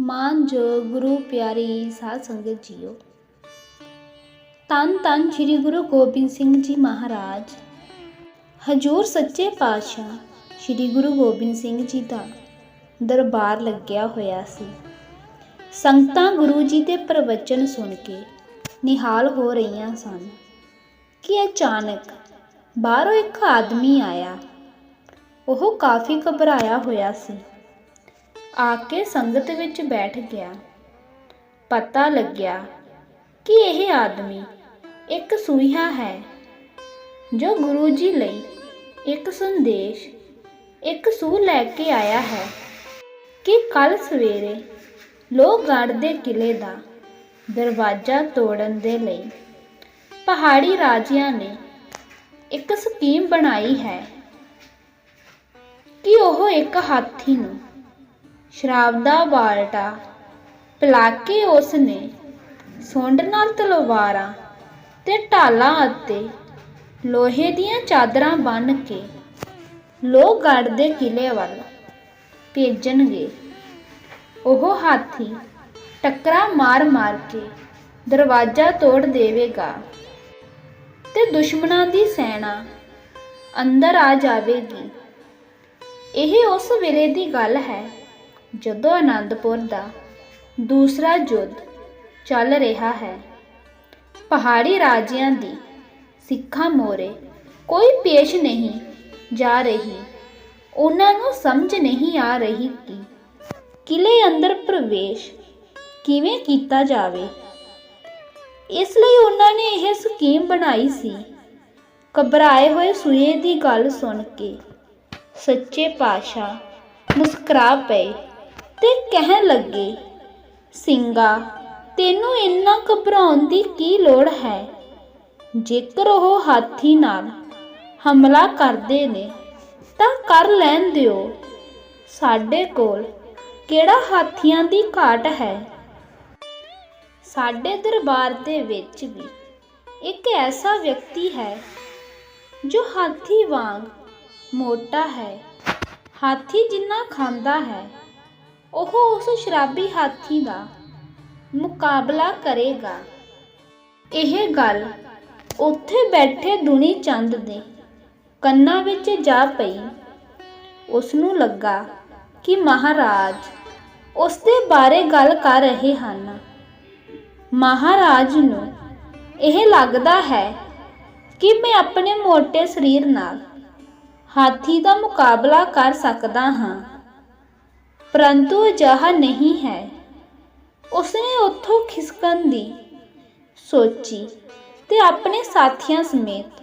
ਮਾਨ ਜੋ ਗੁਰੂ ਪਿਆਰੀ ਸਾਧ ਸੰਗਤ ਜੀਓ। ਤਨ ਤਨ ਸ੍ਰੀ ਗੁਰੂ ਗੋਬਿੰਦ ਸਿੰਘ ਜੀ ਮਹਾਰਾਜ। ਹਜੂਰ ਸੱਚੇ ਪਾਤਸ਼ਾਹ ਸ੍ਰੀ ਗੁਰੂ ਗੋਬਿੰਦ ਸਿੰਘ ਜੀ ਦਾ ਦਰਬਾਰ ਲੱਗਿਆ ਹੋਇਆ ਸੀ। ਸੰਗਤਾਂ ਗੁਰੂ ਜੀ ਦੇ ਪ੍ਰਵਚਨ ਸੁਣ ਕੇ ਨਿਹਾਲ ਹੋ ਰਹੀਆਂ ਸਨ ਕਿ ਅਚਾਨਕ ਬਾਹਰੋਂ ਇੱਕ ਆਦਮੀ ਆਇਆ। ਉਹ ਕਾਫੀ ਘਬਰਾਇਆ ਹੋਇਆ ਸੀ। ਆ ਕੇ ਸੰਗਤ ਵਿੱਚ ਬੈਠ ਗਿਆ। ਪਤਾ ਲੱਗਿਆ ਕਿ ਇਹ ਆਦਮੀ ਇੱਕ ਸੂਹੀਆ ਹੈ ਜੋ ਗੁਰੂ ਜੀ ਲਈ ਇੱਕ ਸੰਦੇਸ਼, ਇੱਕ ਸੂਹ ਲੈ ਕੇ ਆਇਆ ਹੈ ਕਿ ਕੱਲ ਸਵੇਰੇ ਲੋਹਗੜ੍ਹ ਦੇ ਕਿਲੇ ਦਾ ਦਰਵਾਜ਼ਾ ਤੋੜਨ ਦੇ ਲਈ ਪਹਾੜੀ ਰਾਜਿਆਂ ਨੇ ਇੱਕ ਸਕੀਮ ਬਣਾਈ ਹੈ ਕਿ ਉਹ ਇੱਕ ਹਾਥੀ ਨੂੰ ਸ਼ਰਾਬ ਦਾ ਬਾਲਟਾ ਪਿਲਾ ਕੇ ਉਸ ਨੇ ਸੁੰਡ ਨਾਲ ਤਲਵਾਰਾਂ ਤੇ ਢਾਲਾਂ ਅਤੇ ਲੋਹੇ ਦੀਆਂ ਚਾਦਰਾਂ ਬੰਨ੍ਹ ਕੇ ਲੋਹਗੜ੍ਹ ਦੇ ਕਿਲੇ ਵੱਲ ਭੇਜਣਗੇ। ਉਹ ਹਾਥੀ ਟੱਕਰਾ ਮਾਰ-ਮਾਰ ਕੇ ਦਰਵਾਜ਼ਾ ਤੋੜ ਦੇਵੇਗਾ ਤੇ ਦੁਸ਼ਮਣਾਂ ਦੀ ਸੈਨਾ ਅੰਦਰ ਆ ਜਾਵੇਗੀ। ਇਹ ਉਸ ਵੇਲੇ ਦੀ ਗੱਲ ਹੈ ਜਦੋਂ ਅਨੰਦਪੁਰ ਦਾ ਦੂਸਰਾ ਯੁੱਧ ਚੱਲ ਰਿਹਾ ਹੈ, ਪਹਾੜੀ ਰਾਜਿਆਂ ਦੀ ਸਿੱਖਾਂ ਮੋਰੇ ਕੋਈ ਪੇਸ਼ ਨਹੀਂ ਜਾ ਰਹੀ। ਉਹਨਾਂ ਨੂੰ ਸਮਝ ਨਹੀਂ ਆ ਰਹੀ ਕਿ ਕਿਲੇ ਅੰਦਰ ਪ੍ਰਵੇਸ਼ ਕਿਵੇਂ ਕੀਤਾ ਜਾਵੇ। ਇਸ ਲਈ ਉਹਨਾਂ ਨੇ ਇਹ ਸਕੀਮ ਬਣਾਈ ਸੀ। ਘਬਰਾਏ ਹੋਏ ਸੂਏ ਦੀ ਗੱਲ ਸੁਣ ਕੇ ਸੱਚੇ ਪਾਤਸ਼ਾਹ ਮੁਸਕਰਾ ਪਏ। ਤੇ ਕਹਿਣ ਲੱਗੇ ਸਿੰਘਾ ਤੈਨੂੰ ਇੰਨਾ ਘਬਰਾਉਣ ਦੀ ਕੀ ਲੋੜ ਹੈ? ਜੇਕਰ ਉਹ ਹਾਥੀ ਨਾਲ ਹਮਲਾ ਕਰਦੇ ਨੇ, ਤਾਂ ਕਰ ਲੈਣ ਦਿਓ। ਸਾਡੇ ਕੋਲ ਕਿਹੜਾ ਹਾਥੀਆਂ ਦੀ ਘਾਟ ਹੈ? ਸਾਡੇ ਦਰਬਾਰ ਦੇ ਵਿੱਚ ਵੀ ਇੱਕ ਐਸਾ ਵਿਅਕਤੀ ਹੈ ਜੋ ਹਾਥੀ ਵਾਂਗ ਮੋਟਾ ਹੈ, ਹਾਥੀ ਜਿੰਨਾ ਖਾਂਦਾ ਹੈ। ਉਹ ਉਸ ਸ਼ਰਾਬੀ ਹਾਥੀ ਦਾ ਮੁਕਾਬਲਾ ਕਰੇਗਾ। ਇਹ ਗੱਲ ਉੱਥੇ ਬੈਠੇ ਦੁਨੀ ਚੰਦ ਦੇ ਕੰਨਾਂ ਵਿੱਚ ਜਾ ਪਈ। ਉਸ ਨੂੰ ਲੱਗਾ ਕਿ ਮਹਾਰਾਜ ਉਸ ਦੇ ਬਾਰੇ ਗੱਲ ਕਰ ਰਹੇ ਹਨ। ਮਹਾਰਾਜ ਨੂੰ ਇਹ ਲੱਗਦਾ ਹੈ ਕਿ ਮੈਂ ਆਪਣੇ ਮੋٹے ਸਰੀਰ ਨਾਲ ਹਾਥੀ ਦਾ ਮੁਕਾਬਲਾ ਕਰ ਸਕਦਾ ਹਾਂ। ਪਰੰਤੂ ਅਜਿਹਾ ਨਹੀਂ ਹੈ। ਉਸਨੇ ਉੱਥੋਂ ਖਿਸਕਣ ਦੀ ਸੋਚੀ ਤੇ ਆਪਣੇ ਸਾਥੀਆਂ ਸਮੇਤ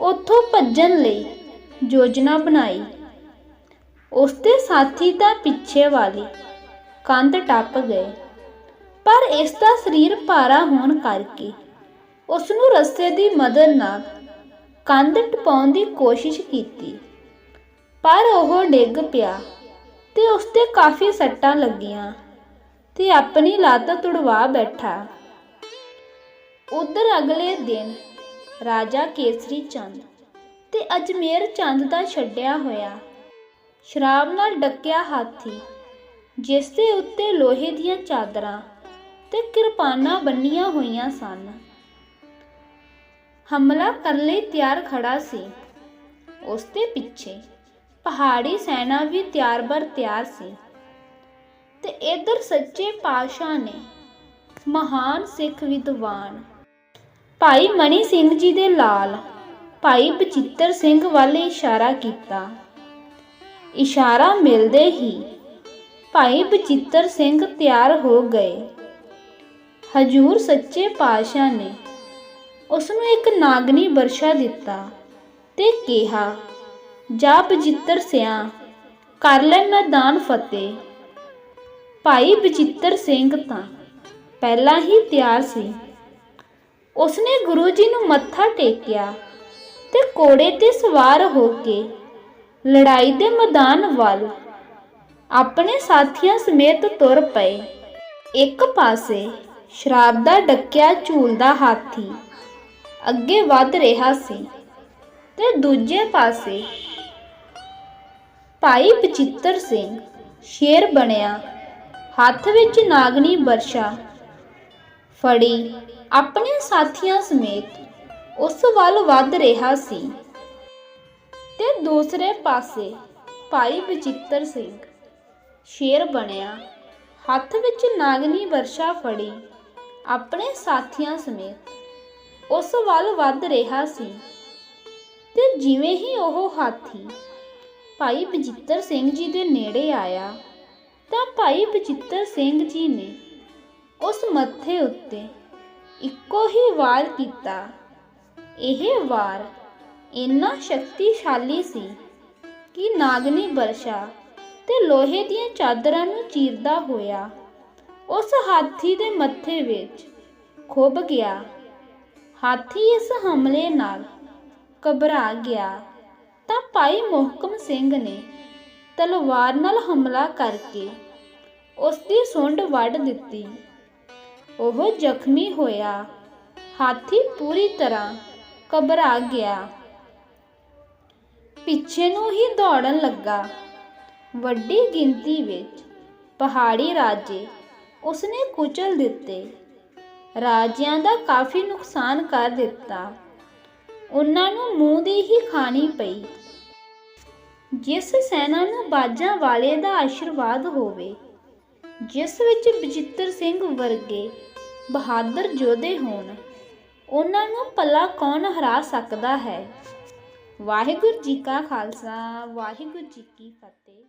ਉੱਥੋਂ ਭੱਜਣ ਲਈ ਯੋਜਨਾ ਬਣਾਈ। ਉਸਦੇ ਸਾਥੀ ਤਾਂ ਪਿੱਛੇ ਵਾਲੀ ਕੰਧ ਟੱਪ ਗਏ, ਪਰ ਇਸ ਦਾ ਸਰੀਰ ਭਾਰਾ ਹੋਣ ਕਰਕੇ ਉਸ ਨੂੰ ਰਸਤੇ ਦੀ ਮਦਦ ਨਾਲ ਕੰਧ ਟਪਾਉਣ ਦੀ ਕੋਸ਼ਿਸ਼ ਕੀਤੀ, ਪਰ ਉਹ ਡਿੱਗ ਪਿਆ। ਤੇ ਉਸ ਤੇ ਕਾਫੀ ਸੱਟਾਂ ਲੱਗੀਆਂ ਤੇ ਆਪਣੀ ਲੱਤ ਤੁੜਵਾ ਬੈਠਾ। ਉਧਰ ਅਗਲੇ ਦਿਨ ਰਾਜਾ ਕੇਸਰੀ ਚੰਦ ਤੇ ਅਜਮੇਰ ਚੰਦ ਦਾ ਛੱਡਿਆ ਹੋਇਆ। ਸ਼ਰਾਬ ਨਾਲ ਡੱਕਿਆ ਹਾਥੀ, ਜਿਸ ਦੇ ਉੱਤੇ ਲੋਹੇ ਦੀਆਂ ਚਾਦਰਾਂ ਤੇ ਕਿਰਪਾਨਾਂ ਬੰਨੀਆਂ ਹੋਈਆਂ ਸਨ। ਹਮਲਾ ਕਰਨ ਲਈ ਤਿਆਰ ਖੜਾ ਸੀ। ਉਸ ਦੇ ਪਿੱਛੇ ਪਹਾੜੀ ਸੈਨਾ ਵੀ ਤਿਆਰ ਬਰ ਤਿਆਰ ਸੀ। ਤੇ ਇਧਰ ਸੱਚੇ ਪਾਤਸ਼ਾਹ ਨੇ ਮਹਾਨ ਸਿੱਖ ਵਿਦਵਾਨ ਭਾਈ ਮਨੀ ਸਿੰਘ ਜੀ ਦੇ ਲਾਲ, ਭਾਈ ਬਚਿੱਤਰ ਸਿੰਘ ਵੱਲ ਇਸ਼ਾਰਾ ਕੀਤਾ। ਇਸ਼ਾਰਾ ਮਿਲਦੇ ਹੀ ਭਾਈ ਬਚਿੱਤਰ ਸਿੰਘ ਤਿਆਰ ਹੋ ਗਏ। ਹਜੂਰ ਸੱਚੇ ਪਾਤਸ਼ਾਹ ਨੇ ਉਸ ਨੂੰ ਇੱਕ ਨਾਗਨੀ ਵਰਸ਼ਾ ਦਿੱਤਾ ਤੇ ਕਿਹਾ ਜਾ ਬਚਿੱਤਰ ਸਿਆ, ਕਰ ਲੈ ਮੈਦਾਨ ਫਤਿਹ। ਭਾਈ ਬਚਿੱਤਰ ਸਿੰਘ ਤਾਂ ਪਹਿਲਾਂ ਹੀ ਤਿਆਰ ਸੀ। ਉਸਨੇ ਗੁਰੂ ਜੀ ਨੂੰ ਮੱਥਾ ਟੇਕਿਆ ਤੇ ਕੋੜੇ ਤੇ ਸਵਾਰ ਹੋ ਕੇ ਲੜਾਈ ਦੇ ਮੈਦਾਨ ਵੱਲ ਆਪਣੇ ਸਾਥੀਆਂ ਸਮੇਤ ਤੁਰ ਪਏ। ਇੱਕ ਪਾਸੇ ਸ਼ਰਾਬ ਦਾ ਡੱਕਿਆ ਝੂਲਦਾ ਹਾਥੀ ਅੱਗੇ ਵੱਧ ਰਿਹਾ ਸੀ ਤੇ ਦੂਜੇ ਪਾਸੇ ਭਾਈ ਬਚਿੱਤਰ ਸਿੰਘ। ਸ਼ੇਰ ਬਣਿਆ। ਹੱਥ ਵਿੱਚ ਨਾਗਣੀ ਵਰਸ਼ਾ ਫੜੀ ਆਪਣੇ ਸਾਥੀਆਂ ਸਮੇਤ। ਉਸ ਵੱਲ ਵੱਧ ਰਿਹਾ ਸੀ। ਤੇ ਦੂਸਰੇ ਪਾਸੇ ਭਾਈ ਬਚਿੱਤਰ ਸਿੰਘ। ਸ਼ੇਰ ਬਣਿਆ। ਹੱਥ ਵਿੱਚ ਨਾਗਨੀ ਵਰਸ਼ਾ ਫੜੀ ਆਪਣੇ ਸਾਥੀਆਂ ਸਮੇਤ। ਉਸ ਵੱਲ ਵੱਧ ਰਿਹਾ ਸੀ। ਤੇ ਜਿਵੇਂ ਹੀ ਉਹ ਹਾਥੀ ਭਾਈ ਬਜਿੱਤਰ ਸਿੰਘ ਜੀ ਦੇ ਨੇੜੇ ਆਇਆ ਤਾਂ ਭਾਈ ਬਜਿੱਤਰ ਸਿੰਘ ਜੀ ਨੇ ਉਸ ਮੱਥੇ ਉੱਤੇ ਇੱਕੋ ਹੀ ਵਾਰ ਕੀਤਾ। ਇਹ ਵਾਰ ਇੰਨਾ ਸ਼ਕਤੀਸ਼ਾਲੀ ਸੀ ਕਿ ਨਾਗਨੀ ਵਰਸ਼ਾ ਤੇ ਲੋਹੇ ਦੀਆਂ ਚਾਦਰਾਂ ਨੂੰ ਚੀਰਦਾ ਹੋਇਆ ਉਸ ਹਾਥੀ ਦੇ ਮੱਥੇ ਵਿੱਚ ਖੁੱਭ ਗਿਆ। ਹਾਥੀ ਇਸ ਹਮਲੇ ਨਾਲ ਘਬਰਾ ਗਿਆ। ਭਾਈ ਮੋਹਕਮ ਸਿੰਘ ਨੇ ਤਲਵਾਰ ਨਾਲ ਹਮਲਾ ਕਰਕੇ ਉਸ ਦੀ ਸੁੰਡ ਵੱਢ ਦਿੱਤੀ। ਉਹ ਜ਼ਖਮੀ ਹੋਇਆ। ਹਾਥੀ ਪੂਰੀ ਤਰ੍ਹਾਂ ਘਬਰਾ ਗਿਆ। ਪਿੱਛੇ ਨੂੰ ਹੀ ਦੌੜਨ ਲੱਗਾ। ਵੱਡੀ ਗਿਣਤੀ ਵਿੱਚ ਪਹਾੜੀ ਰਾਜੇ ਉਸਨੇ ਕੁਚਲ ਦਿੱਤੇ। ਰਾਜਿਆਂ ਦਾ ਕਾਫੀ ਨੁਕਸਾਨ ਕਰ ਦਿੱਤਾ। ਉਹਨਾਂ ਨੂੰ ਮੂੰਹ ਦੀ ਹੀ ਖਾਣੀ ਪਈ। ਜਿਸ ਸੈਨਾ ਨੂੰ ਬਾਜਾਂ ਵਾਲੇ ਦਾ ਆਸ਼ੀਰਵਾਦ ਹੋਵੇ, ਜਿਸ ਵਿੱਚ ਬਜਿੱਤਰ ਸਿੰਘ ਵਰਗੇ ਬਹਾਦਰ ਯੋਧੇ ਹੋਣ, ਉਹਨਾਂ ਨੂੰ ਭਲਾ ਕੌਣ ਹਰਾ ਸਕਦਾ ਹੈ? ਵਾਹਿਗੁਰੂ ਜੀ ਕਾ ਖਾਲਸਾ, ਵਾਹਿਗੁਰੂ ਜੀ ਕੀ ਫਤਿਹ।